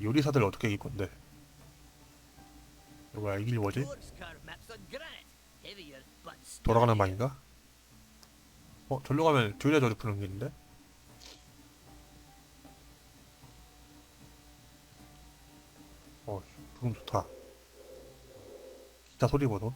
요리사들 어떻게 이길 건데? 뭐야 이길 뭐지? 돌아가는. 방인가? 어 절로 가면 조리아 저주 푸는 길인데? 어 부금 좋다. 기타 소리 보소.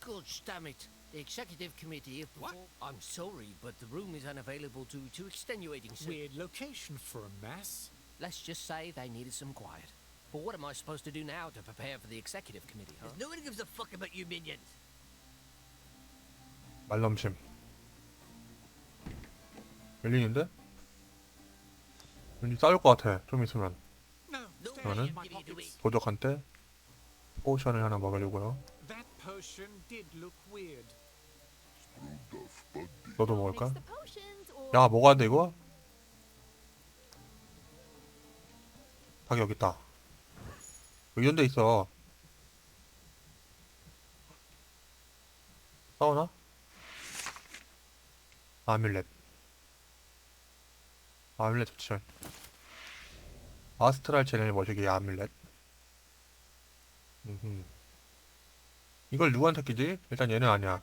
gosh damn it. The executive committee of what? I'm sorry, but the room is unavailable due to extenuating cir- Weird location for a mass. Let's just say they needed some quiet. But what am I supposed to do now to prepare for the executive committee, huh? No one gives a fuck about you minions. 말넘심. 열리는데? 왠지 싸울 것 같아. 좀 있으면 No, No stay Running. in my Give me the pockets. 도적한테 포션을 하나 먹으려고요. Potion did look weird. 너도 먹을까? Mix the potions or 야 먹어야 돼 이거? 닭이 여기 있다. 여기 이런 데 있어. 싸우나? 아뮬렛. 아뮬렛 좋지. 아스트랄 채널 머시기 아뮬렛. 음흠. 이걸 누구한테 끼지? 일단 얘는 아니야.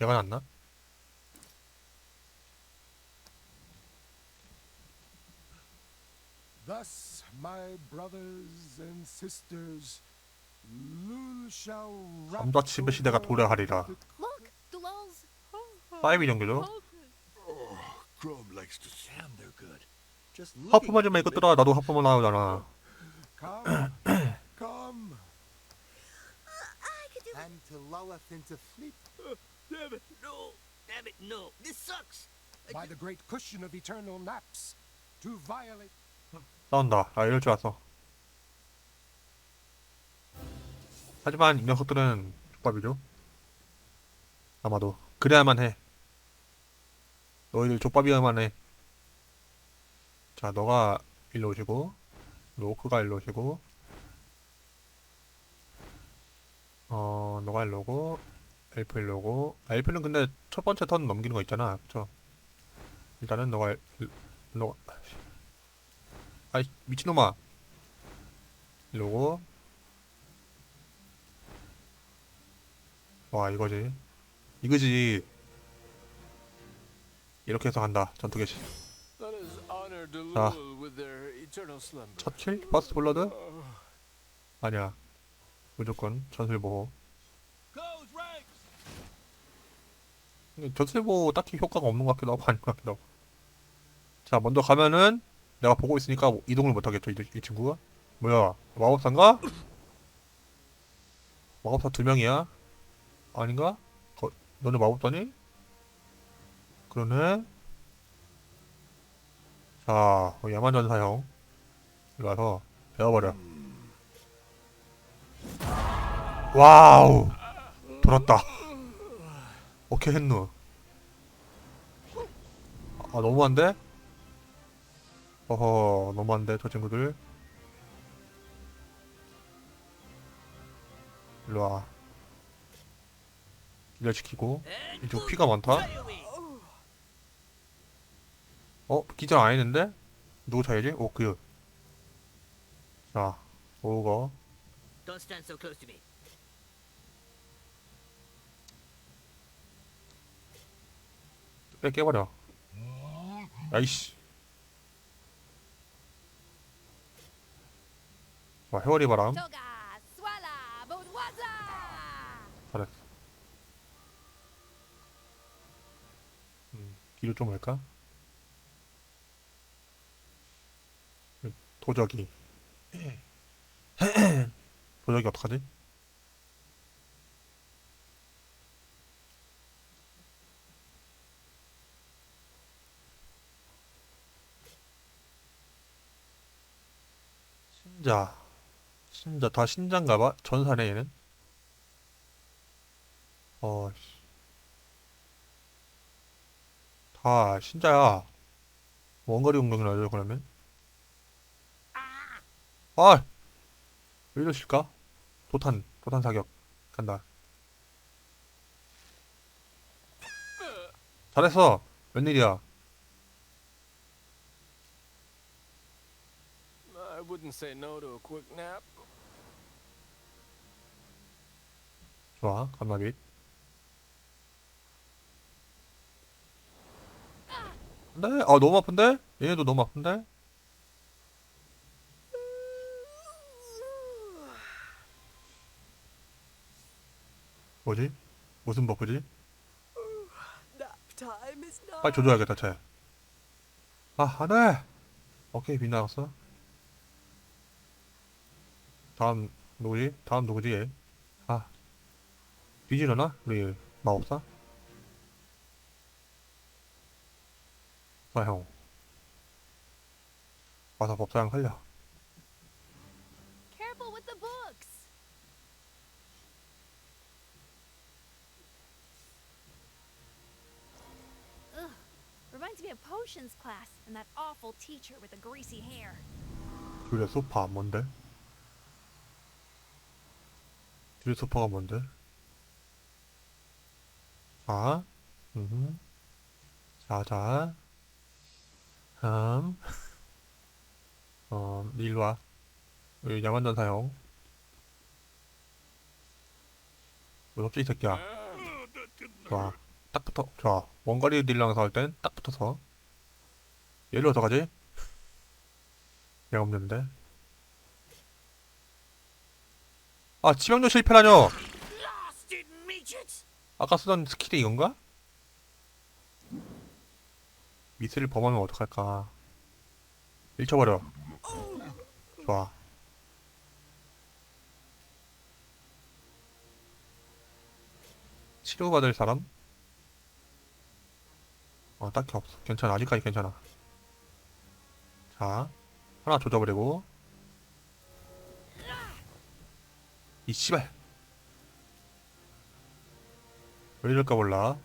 얘가 낫나? Thus, my brothers and sisters, Lul shall wrap 감자칩의 시대가 도래하리라. world Look, the lulls. 파이브 정도죠? Chrome likes to Sam, they're good. Just 하프만 좀 이것들아 나도 하프만 나오잖아 Come, come, I could do and to lulleth into sleep Damn it, no. Damn it, no. This sucks. by the great cushion of eternal naps, to violate. 싸운다 아 이럴 줄 알았어 하지만 이 녀석들은 족밥이죠 아마도 그래야만 해 너희들 족밥이어야만 해 자 너가 일로 오시고 로크가 일로 오시고 어 너가 일로 오고 엘프 일로 오고. 아, 엘프는 근데 첫 번째 턴 넘기는 거 있잖아. 그쵸? 일단은 너가 일- 너가 아이 미친놈아. 이러고. 와 이거지. 이거지. 이렇게 해서 간다 전투 개시. 자. Slumber. 첫킬? 퍼스트 블러드? 아니야 무조건 전술 보호. Close ranks. 근데 전술 보호 딱히 효과가 없는 것 같기도 하고 아닌 것 같기도 하고. 자 먼저 가면은 내가 보고 있으니까 이동을 못 하겠죠 이, 이 친구가. 뭐야 마법사인가? 마법사 두 명이야? 아닌가? 거, 너네 마법사니? 그러네. 자 어, 야만전사형. 일로 와서 배워버려 와우 돌았다 오케이 했누 아 너무한데? 어허 너무한데 저 친구들 일로와 기절시키고 And 이쪽. 피가 많다. 어? 기절 안 했는데? 누구 차이지? 오그 자 오거. 빼 깨버려 야이씨 와 회오리 바람. 잘했어 음, 뒤로 좀 할까? 도적이 도적이 어떡하지? 신자 신자 다 신자인가봐? 전사네 얘는 어, 씨. 다 신자야. 원거리 공격이나 하죠, 그러면? 아! 왜 이러실까? 도탄, 도탄 사격. 간다. 잘했어. 웬일이야. Wouldn't say no to a quick nap. 좋아 감나빛 네? 아 너무 아픈데? 얘네도 너무 아픈데? 뭐지? 무슨 버프지? 빨리 조져야겠다 쟤. 아 안 돼. 오케이 빗나갔어. 다음 누구지? 다음 누구지 얘? 아 뒤지려나? 우리 마법사? 아 형. 와서 법사랑 살려. Careful with the books. Ugh. Reminds me of potions class and that awful teacher with the greasy hair. 듀레 소파 뭔데? 듀레 소파가 뭔데? 자, 음, 자, 자, 음, 어, 일로 와. 여기 야만전 사용. 무섭지 이 새끼야. 좋아. 딱 붙어. 좋아. 원거리 딜랑 싸울 땐 딱 붙어서. 얘를 어떡하지? 얘 없는데. 아, 치명률 실패라뇨! 아까 쓰던 스킬이 이건가? 미스를 범하면 어떡할까? 밀쳐버려. 좋아. 치료받을 사람? 어, 딱히 없어. 괜찮아. 아직까지 괜찮아. 자, 하나 조져버리고. 이 씨발. 왜 이럴까 몰라.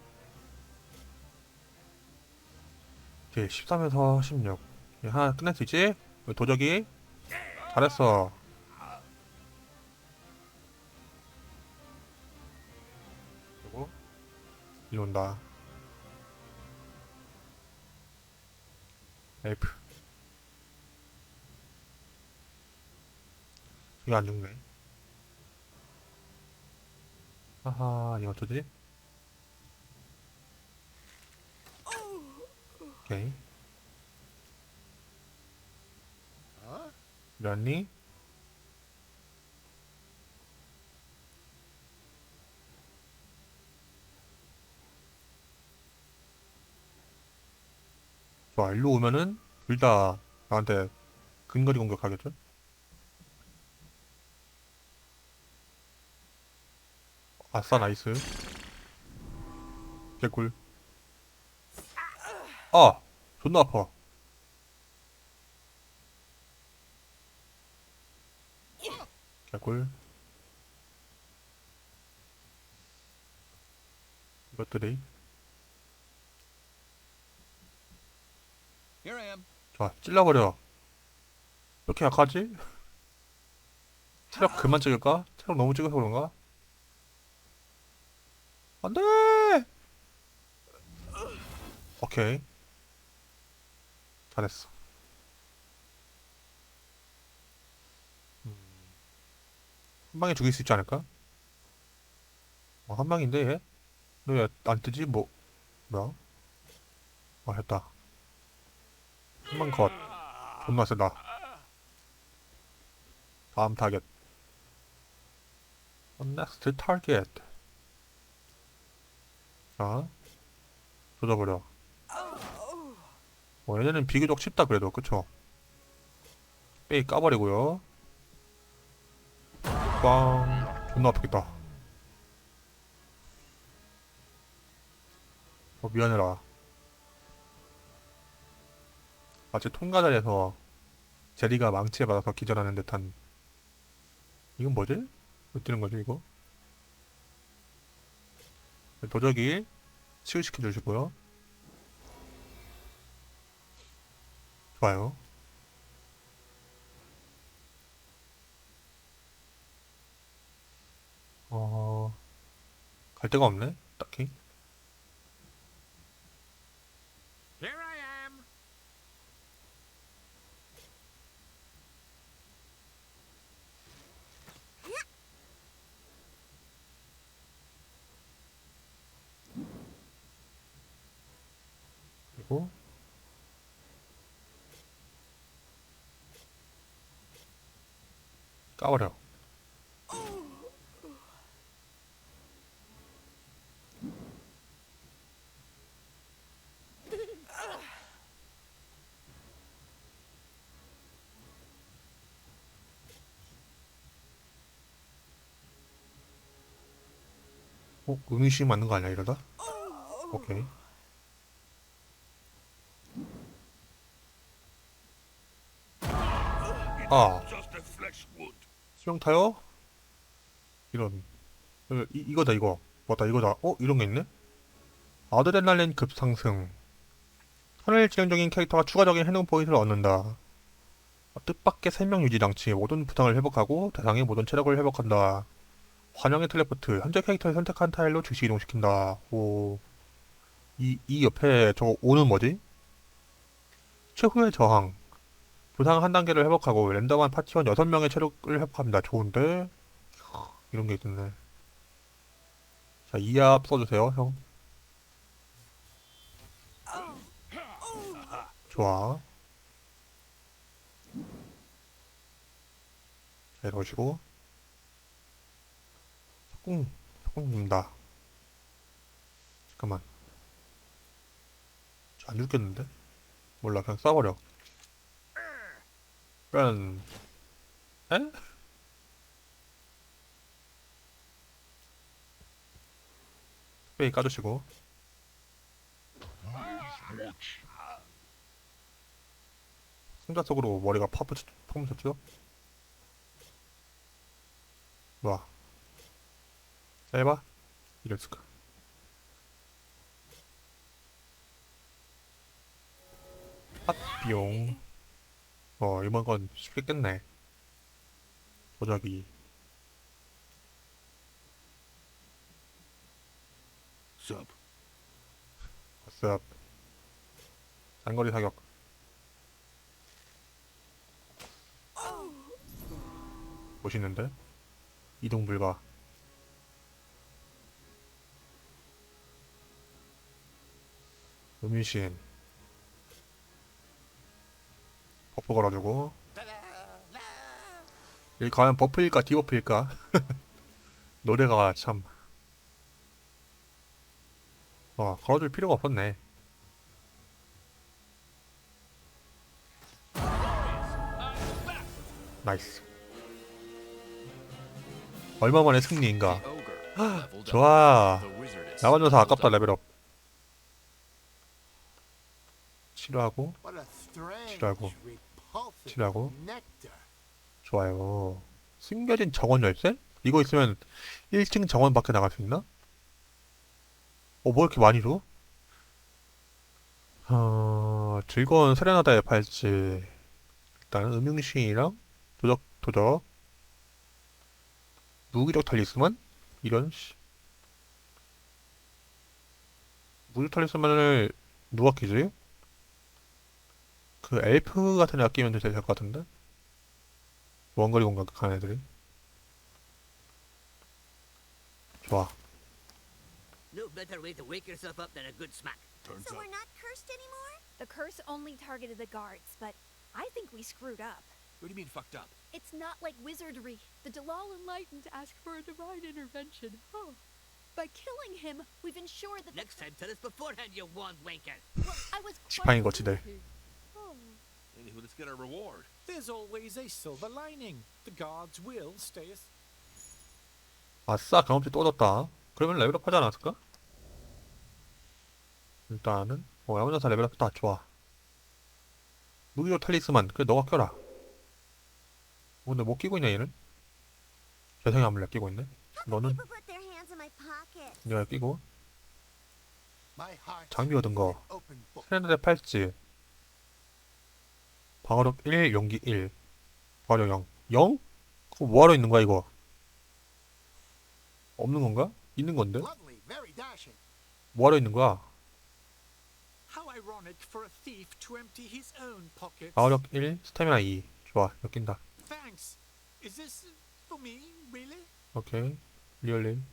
오케이, 13에서 16. 예, 하나 끝낼 수 있지? 도적이. 잘했어. 그리고, 일 온다. 엘프. 이거 안 죽네. 하하, 이거 어쩌지? 오케이. 면니? 좋아, 일로 오면은 둘 다 나한테 근거리 공격하겠죠? 아싸, 나이스. 개꿀. 아! 존나 아파. 개꿀. 이것들이. 좋아, 찔러버려. 이렇게 약하지? 체력 그만 찍을까? 체력 너무 찍어서 그런가? 안 돼! 오케이. 잘했어. 음. 한 방에 죽일 수 있지 않을까? 어, 한 방인데, 얘? 너왜안 뜨지? 뭐, 뭐야? 아, 했다. 한 방 컷. 존나 세다. 다음 타겟. Next target. 자, 조져버려. 어, 얘네는 비교적 쉽다 그래도 그쵸? 빼이 까버리고요. 빵. 존나 아프겠다. 어, 미안해라. 마치 통과자리에서 제리가 망치에 맞아서 기절하는 듯한 이건 뭐지? 왜 뜨는 거지 이거? 네, 도적이 치유시켜 주시고요. 좋아요. 어, 갈 데가 없네, 딱히. Here I am. 그리고 까버려. 어? 음식 맞는 거 아니야 이러다? 오케이 아 Just a flesh wound. 수영타요? 이런. 어, 이, 이거다 이거. 맞다 이거다. 어? 이런 게 있네? 아드레날린 급상승. 하늘 지형적인 캐릭터가 추가적인 해능 포인트를 얻는다. 뜻밖의 생명 유지 장치. 모든 부상을 회복하고 대상의 모든 체력을 회복한다. 환영의 텔레포트. 현재 캐릭터를 선택한 타일로 즉시 이동시킨다. 오... 이, 이 옆에 저거 오는 뭐지? 최후의 저항 부상 한 단계를 회복하고 랜덤한 파티원 6명의 체력을 회복합니다. 좋은데? 이런 게 있네. 자, 이압 써주세요, 형. 좋아. 자, 이러시고. 석궁, 석궁 줍니다. 잠깐만. 저안 죽겠는데? 몰라, 그냥 쏴버려. 런. 에? 스페이 까주시고. 승자 속으로 머리가 파묻혔, 파묻혔죠? 뭐야? 짧아? 이랬을까? 핫비용. 어, 이번 건 쉽게 깼네. 도자기. Sup? 습 장거리 사격. 멋있는데? 이동 불가. 음유신. 버프 걸어주고. 이 과연 버프일까 디버프일까? 노래가 참. 어, 걸어줄 필요가 없었네. 나이스. 얼마 만에 승리인가? 좋아. 나만 줘서 아깝다 레벨업. 치료하고 치료하고 nectar. 좋아요. 숨겨진 정원 열쇠? 이거 있으면 1층 정원 밖에 나갈 수 있나? 어, 뭐 이렇게 많이 줘? 어, 즐거운 세레나다의 팔찌. 일단 음흉시인이랑 도적, 도적. 무기력 탈리스만? 이런, 씨. 무기력 탈리스만을 누가 끼지? 그 엘프 같은 애가 끼면 될것 같은데? 원거리 공격 가는 애들이. 좋아. No better way to wake yourself up than a good smack. Turns So out we're not cursed anymore? The curse only targeted the guards, but I think we screwed up. What do you mean fucked up? It's not like wizardry. The Dalal Enlightened asked for a divine intervention. Oh. By killing him, we've ensured that Next time, tell us beforehand, you wand wanker. well, I was 지팡이 quite 거치대. Oh. Anywho, let's get our reward. There's always a silver lining. The guards will stay as 아싸 경험치 또 얻었다 그러면 레벨업 하지 않았을까? 일단은 어 야무자사 레벨업 다 좋아 무기력 탈리스만 그래 너가 껴라 어, 근데 못 끼고 있냐 얘는? 재생의 아물렛 끼고 있네 너는 put their hands in my pocket? 네가 끼고 My heart 장비 얻은 거 is an open book. 세레나데 팔찌 방어력 1 용기 1 방어력 0 0? 그거 뭐하러 있는 거야 이거 없는 건가? 있는 건데? 뭐하러 있는 거야? 방어력 1, 스태미나 2. 좋아, 엮인다. 오케이. 리얼린.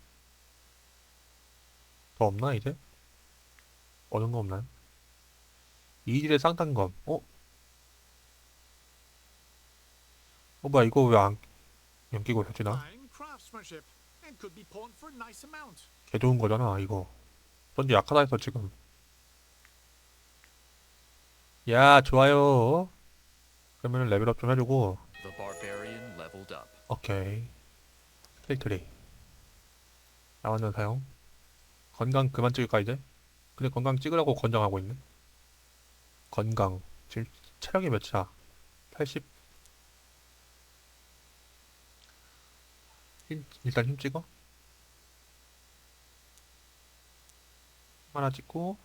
더 없나, 이제? 얻은 거 없나요? 이질의 쌍단검. 어? 어 뭐야 이거 왜 안 연기고 있었지 나? Fine craftsmanship and could be pawned for a nice amount. 개 좋은 거잖아 이거. 던지 약하다 해서 지금. 야 좋아요. 그러면은 레벨업 좀 해주고. 오케이. 필트리. 나왔는 사용. 건강 그만 찍을까 이제? 근데 건강 찍으라고 권장하고 있네. 건강. 지금 체력이 몇이야? 80? 힘, 일단 힘 찍어. 하나 찍고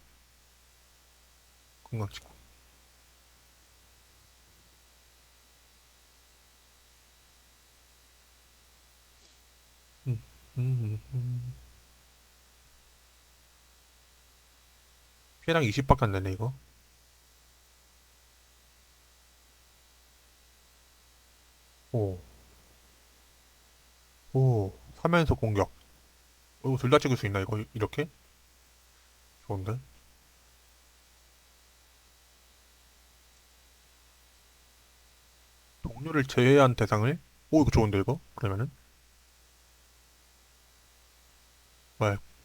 건강 찍고. 음, 음, 음. 피해량 20밖에 안 되네 이거. 오. 오. 3연속 공격. 어, 이거 둘 다 찍을 수 있나 이거 이렇게? 좋은데? 동료를 제외한 대상을? 오 이거 좋은데 이거? 그러면은?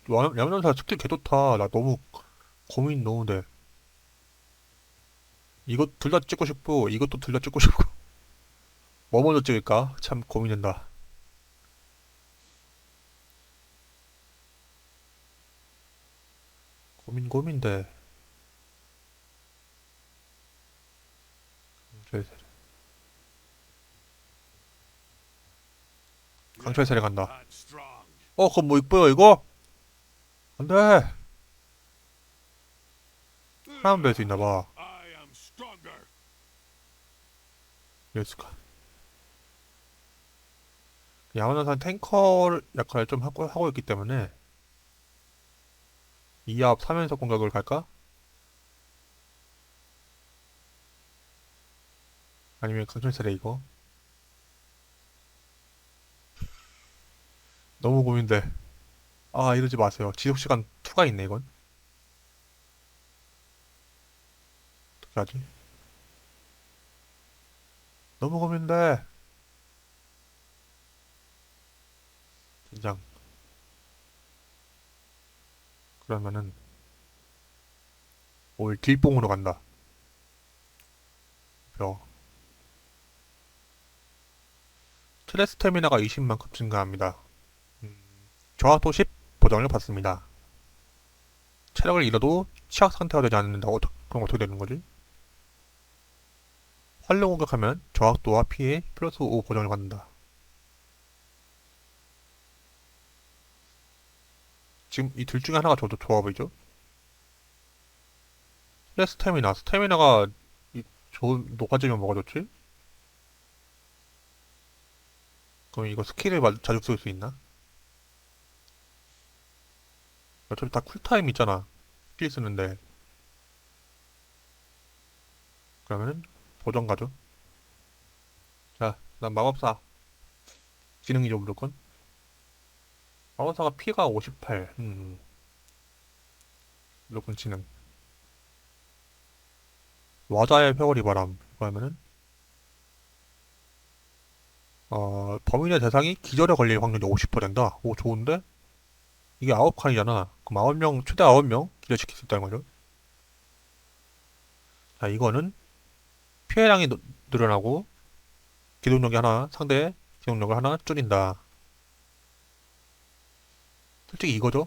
와, 야면사 스킬 개 좋다. 나 너무 고민 너무 돼. 이거 둘다 찍고 싶고 이것도 둘 다 찍고 싶고 뭐 먼저 찍을까? 참 고민된다. 고민 고민돼. 강철 세례. 강철 세례 간다. 어, 그거 뭐 이뻐요 이거? 안 돼. 사람 뵐수 있나 봐. I am stronger. 예스카. 야마노산 탱커 역할을 좀 하고, 하고 있기 때문에 2합 3연속 공격을 갈까? 아니면 강철세례 이거? 너무 고민돼. 아 이러지 마세요. 지속시간 2가 있네 이건. 어떻게 하지? 너무 고민돼. 긴장. 그러면은 올 딜뽕으로 간다. 벼. 스트레스 스태미나가 20만큼 증가합니다. 음, 저하도 10 보정을 받습니다. 체력을 잃어도 취약 상태가 되지 않는다. 어떠, 그럼 어떻게 되는 거지? 활로 공격하면 저항도와 피해 플러스 5 보정을 받는다. 지금 이 둘 중에 하나가 저도 좋아 보이죠? 근데 스태미나, 스태미나가 이 좋은 높아지면 뭐가 좋지? 그럼 이거 스킬을 마- 자주 쓸 수 있나? 어차피 다 쿨타임 있잖아. 스킬 쓰는데. 그러면은 보정 가죠. 자, 난 마법사. 지능이죠, 무조건. 마법사가 피가 58. 음. 무조건 지능. 와자의 회오리 바람. 이거 하면은, 어, 범인의 대상이 기절에 걸릴 확률이 50% 된다. 오, 좋은데? 이게 9칸이잖아. 그럼 9명, 최대 9명 기절시킬 수 있다는 거죠. 자, 이거는 피해량이 느- 늘어나고 기동력이 하나, 상대 기동력을 하나 줄인다. 솔직히 이거죠?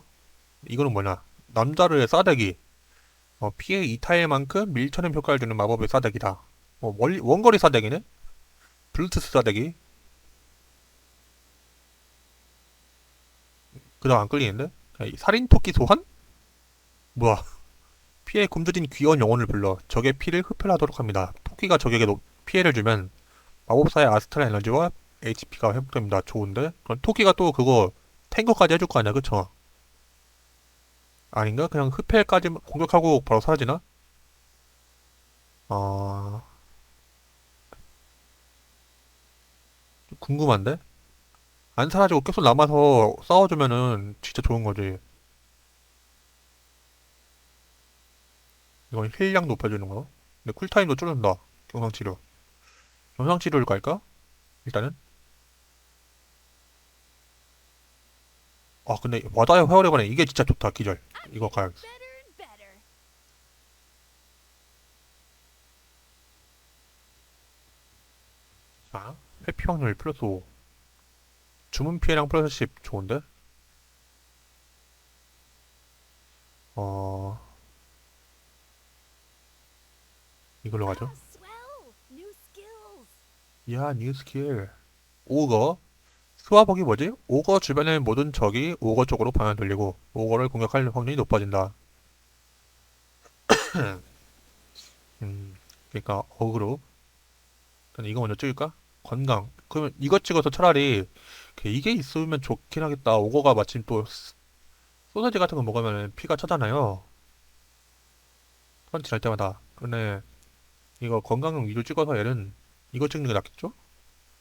이거는 뭐냐? 남자를 싸대기. 어, 피해 2타일만큼 밀쳐냄 효과를 주는 마법의 싸대기다. 어, 멀리, 원거리 싸대기네? 블루투스 싸대기? 그다음 안 끌리는데? 자, 이 살인 토끼 소환? 뭐야? 피해 굶주린 귀여운 영혼을 불러 적의 피를 흡혈하도록 합니다. 토끼가 적에게 노- 피해를 주면 마법사의 아스트라 에너지와 HP가 회복됩니다. 좋은데? 그럼 토끼가 또 그거 탱커까지 해줄 거 아니야, 그쵸? 아닌가? 그냥 흡혈까지 공격하고 바로 사라지나? 아... 좀 궁금한데? 안 사라지고 계속 남아서 싸워주면은 진짜 좋은 거지. 이건 힐량 높여주는 거. 근데 쿨타임도 줄여준다. 경상치료. 경상치료를 갈까? 일단은. 아 근데 와다의 회오리 반에 이게 진짜 좋다 기절. 이거 better. 자, 회피 확률 플러스 5. 주문 피해량 플러스 10. 좋은데? 어... 이걸로 가죠. 야, 뉴 스킬. 오거. 수화복이 뭐지? 오거 주변의 모든 적이 오거 쪽으로 방향 돌리고 오거를 공격할 확률이 높아진다. 음, 그러니까 어그로. 이거 먼저 찍을까? 건강. 그러면 이거 찍어서 차라리 그 이게 있으면 좋긴 하겠다. 오거가 마침 또 스- 소세지 같은 거 먹으면 피가 차잖아요. 펀치 할 때마다. 근데 이거 건강 위로 찍어서 얘는 이거 찍는 게 낫겠죠?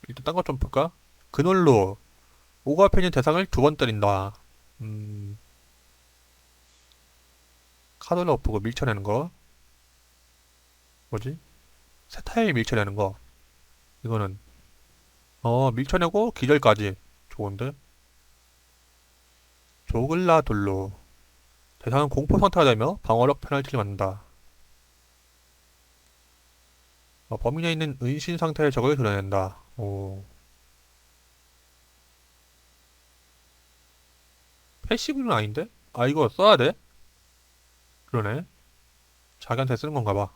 일단 딴 거 좀 볼까? 앞에 있는 대상을 두 번 때린다. 음, 카드를 엎고 밀쳐내는 거. 뭐지? 세타일 밀쳐내는 거. 이거는 어 밀쳐내고 기절까지 좋은데? 조글라 돌로 대상은 공포 상태가 되며 방어력 페널티를 받는다. 어, 범위 내에 있는 은신 상태의 적을 드러낸다. 오. 패시브는 아닌데? 아, 이거 써야 돼? 그러네. 자기한테 쓰는 건가 봐.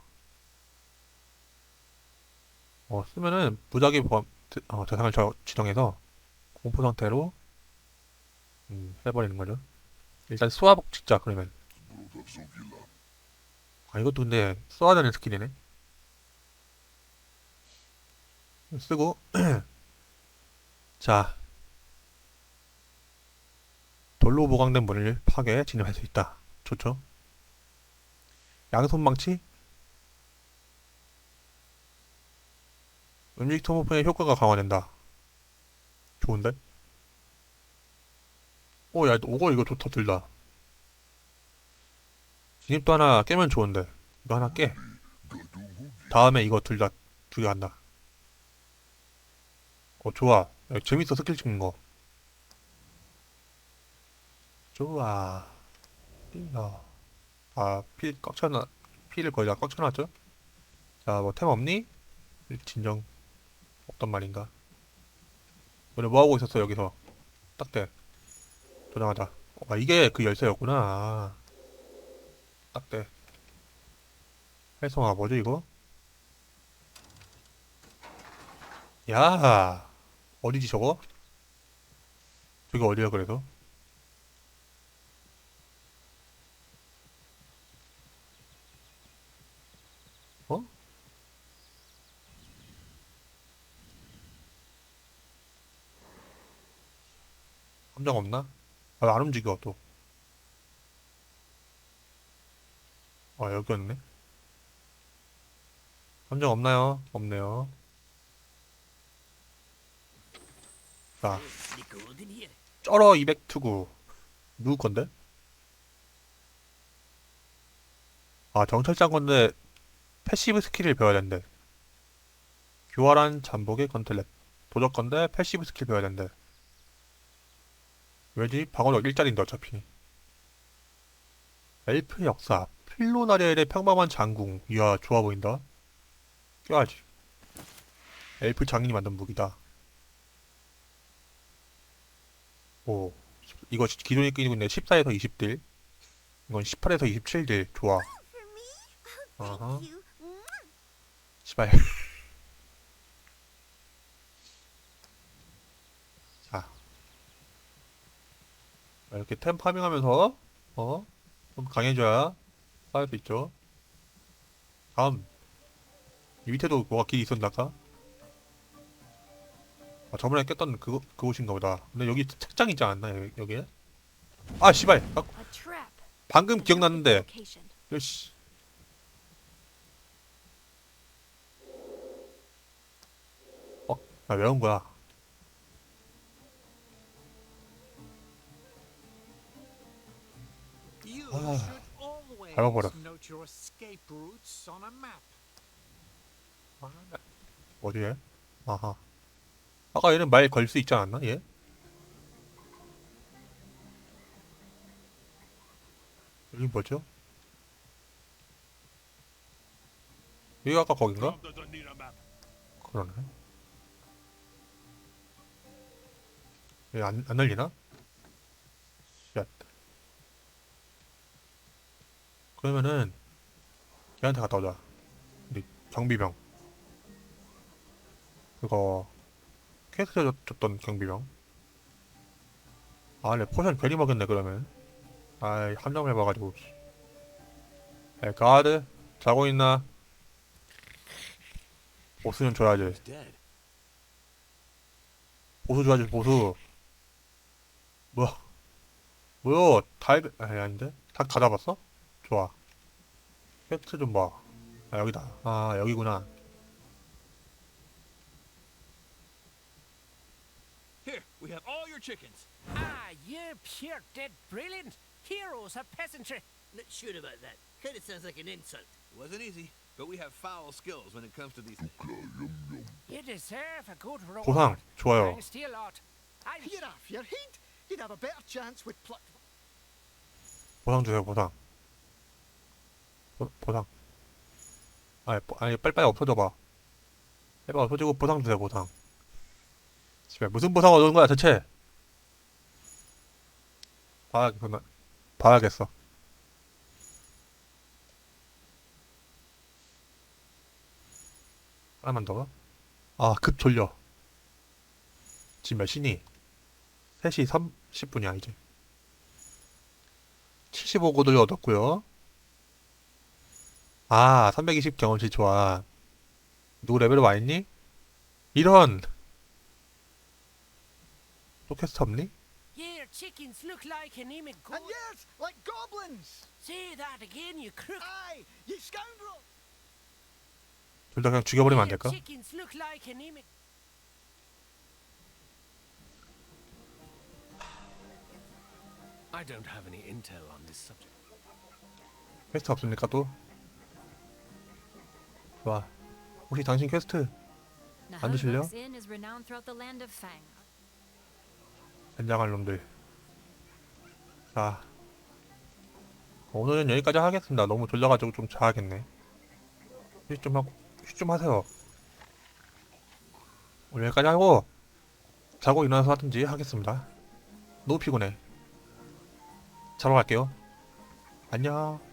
어, 쓰면은 무작위 범, 대- 어, 대상을 저, 지정해서 공포 상태로 음, 해버리는 거죠. 일단 수화복 찍자, 그러면. 아, 이것도 근데 써야 되는 스킬이네. 쓰고 자 돌로 보강된 문을 파괴 진입할 수 있다. 좋죠? 양손 망치? 음식 토모프의 효과가 강화된다. 좋은데? 오 야 오거 이거 좋다 둘다. 진입도 하나 깨면 좋은데. 이거 하나 깨. 다음에 이거 둘 다 두 개 한다. 어, 좋아. 야, 재밌어, 스킬 찍는 거. 좋아. 띵어. 아, 필꽉 차나, 필을 거의 다 꽉 차놨죠? 자, 뭐, 템 없니? 진정. 없단 말인가. 오늘 뭐 하고 있었어, 여기서? 딱 돼. 도장하자. 아, 이게 그 열쇠였구나. 아. 딱 돼. 활성화, 뭐지, 이거? 야, 어디지 저거? 저기 어디야 그래서? 어? 함정 없나? 아, 안 움직여 또. 아, 여기였네. 함정 없나요? 없네요. 자. 쩔어 200 투구 누구 건데? 아 정찰장 건데 패시브 스킬을 배워야 된대 교활한 잠복의 건틀렛 도적 건데 패시브 스킬 배워야 된대 왜지? 방어력 1짜리인데 어차피 엘프 역사 필로나리엘의 평범한 장궁 이야 좋아 보인다 껴야지 엘프 장인이 만든 무기다 오, 이거 시- 기존에 끼고 있는 14에서 20딜. 이건 18에서 27딜. 좋아. Mwah. 시발. 이렇게 템 파밍하면서, 어? 좀 강해져야 쌓을 수 있죠. 다음. 이 밑에도 뭐가 길이 있었나 아까? 아, 저번에 깼던 그, 그곳인가 보다. 근데 여기 책장 있지 않았나, 여기, 여기에? 아, 씨발. 아. 방금 기억났는데. 요씨. 어, 나 외운 거야. Routes on a map. 어디 얘? 아하. 아까 얘는 말 걸 수 있지 않았나 얘? 여기 뭐죠? 여기 아까 거긴가? 그러네. 얘 안, 안 날리나? 쉣. 그러면은 얘한테 갔다 오자. 우리 경비병. 그거 줬- 줬던 경비병. 아, 내 포션 괜히 먹였네 그러면. 아이 함정을 해봐가지고. 에 가드 자고 있나? 보수는 줘야지. He's dead. 보수 줘야지 보수 뭐야 뭐야 달 아니 아닌데 닭 다 잡았어? 좋아 퀘스트 좀 봐 아 여기다 아 여기구나 Here, we have all your chickens. Ah, you're pure dead brilliant. Heroes of peasantry. Not sure about that. Kinda sounds like an insult. It wasn't easy, but we have foul skills when it comes to these things. You deserve a good reward. 보상 좋아요 Thanks to you lot. I'm You're off your head. You'd have a better chance with pluck. 보상 주세요 보상 보, 보상 아니, 보- 아니 빨리빨리 없어져봐 빨리 없어지고 보상 주세요 보상 집에 무슨 보상 얻은 거야 대체 봐야겠어 봐야겠어 하나만 더. 아, 급 졸려. 지금 몇 시니? 3시 30분이야, 이제. 75고도를 얻었고요. 아, 320 경험치 좋아. 누구 레벨 와 있니? 이런! 또 퀘스트 없니? Your chickens look like anemic And goat. yours, like goblins. Say that again, you crook. Aye, you scoundrel. 둘 다 그냥 죽여버리면 안 Your 될까? chickens look like anemic. I don't have any intel on this subject. 퀘스트 없습니까, 또? 좋아. 혹시 당신 퀘스트 안 드실래요? 젠장할 놈들. 자. 오늘은 여기까지 하겠습니다. 너무 졸려가지고 좀 자야겠네. 휴식 좀 하고, 휴식 좀 하세요. 오늘 여기까지 하고, 자고 일어나서 하든지 하겠습니다. 너무 피곤해. 자러 갈게요. 안녕.